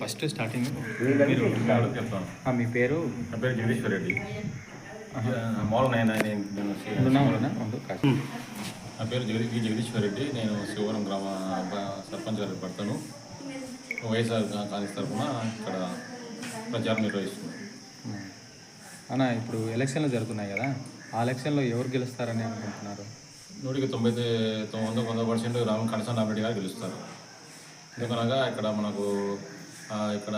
First starting మీరు మీ పేరు? నా పేరు జగదీశ్వర్ రెడ్డి. నా పేరు జగదీ జగదీశ్వర్ రెడ్డి. నేను శివవరం గ్రామ సర్పంచ్ గారికి పడతాను వైఎస్ఆర్ కాంగ్రెస్ తరఫున ఇక్కడ ప్రచారం నిర్వహిస్తున్నాను. అన్న ఇప్పుడు ఎలక్షన్లు జరుగుతున్నాయి కదా. ఆ ఎలక్షన్లో ఎవరు గెలుస్తారని అనుకుంటున్నారు? నూటికి తొంభై వంద వంద పర్సెంట్ రామ్ కనసాన్ రామరెడ్డి గారు గెలుస్తారు. ఎందుకనగా ఇక్కడ మనకు ఇక్కడ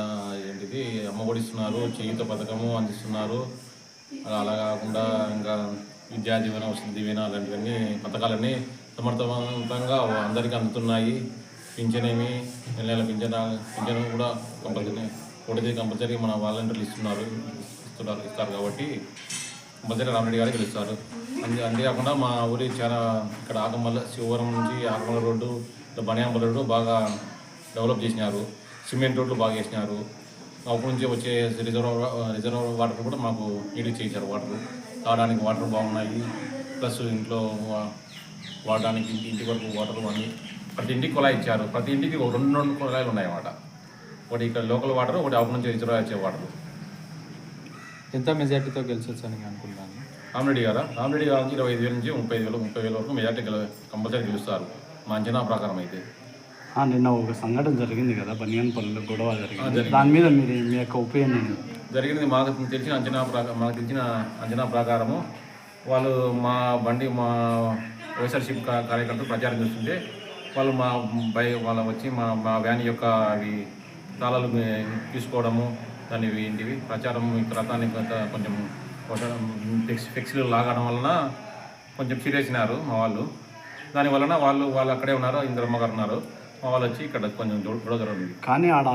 ఏంటిది అమ్మఒడిస్తున్నారు చేయుత పథకము అందిస్తున్నారు. అలా అలా కాకుండా ఇంకా విద్యా దీవెన వసతి దీవెన అలాంటివన్నీ పథకాలన్నీ సమర్థవంతంగా అందరికీ అందుతున్నాయి. పింఛనేమి నెల నెల పింఛన పింఛను కూడా కంపల్సరీ ఒకటి కంపల్సరీ మన వాలంటీర్లు ఇస్తున్నారు ఇస్తున్నారు ఇస్తారు కాబట్టి కంపల్సరీ రామరెడ్డి గారికి గెలుస్తారు. అంతే అంతేకాకుండా మా ఊరి చాలా ఇక్కడ ఆగమల్ల శివవరం నుంచి ఆగమల్ల రోడ్డు ఇట్లా రోడ్డు బాగా డెవలప్ చేసినారు. సిమెంట్ రోడ్లు బాగా చేసినారు అప్పటి నుంచి వచ్చే రిజర్వ్ రిజర్వ్ వాటర్ కూడా మాకు నీటికి చేయించారు వాటర్. తాగడానికి వాటర్ బాగున్నాయి. ప్లస్ ఇంట్లో వాడడానికి ఇంటి ఇంటి వరకు వాటర్ అన్నీ ప్రతి ఇంటికి కుళాయి ఇచ్చారు. ప్రతి ఇంటికి ఒక రెండు రెండు కుళాయిలు ఉన్నాయి అన్నమాట ఒకటి ఇక్కడ లోకల్ వాటర్ ఒకటి అప్పటి నుంచి రిజర్వ్ వచ్చే వాటర్. ఎంత మెజార్టీతో గెలిచొచ్చు అని అనుకుంటున్నాను రామరెడ్డి గారా? రామరెడ్డి గారు ఇరవై ఐదు వేల నుంచి ముప్పై ఐదు వేలు ముప్పై వేల వరకు మెజార్టీ గెల కంపల్సరీ గెలుస్తారు. మా అంచనా ప్రకారం అయితే. నిన్న ఒక సంఘటన జరిగింది కదా బనియాన్పల్లిలో గొడవ జరిగింది. దాని మీద మీరు మీ యొక్క ఒపీనియన్? జరిగింది మాకు తెలిసిన అంచనా ప్రకారం మాకు తెలిసిన అంచనా ప్రకారము వాళ్ళు మా బండి మా వైఎస్ఆర్సీపీ కార్యకర్తలు ప్రచారం చేస్తుంటే వాళ్ళు మా బై వాళ్ళ వచ్చి మా మా వ్యాన్ యొక్క అవి తాళాలు తీసుకోవడము దాని ఏంటివి ప్రచారం కొంత కొంచెం కొట్టడం ఫ్లెక్స్ ఫ్లెక్సీలు లాగడం వలన కొంచెం సీరియస్ అయినారు మా వాళ్ళు దాని వలన వాళ్ళు వాళ్ళు అక్కడే ఉన్నారు ఇంద్రమ్మ గారు ఉన్నారు వాళ్ళు వచ్చి ఇక్కడ కొంచెం గొడవ కానీ ఆడ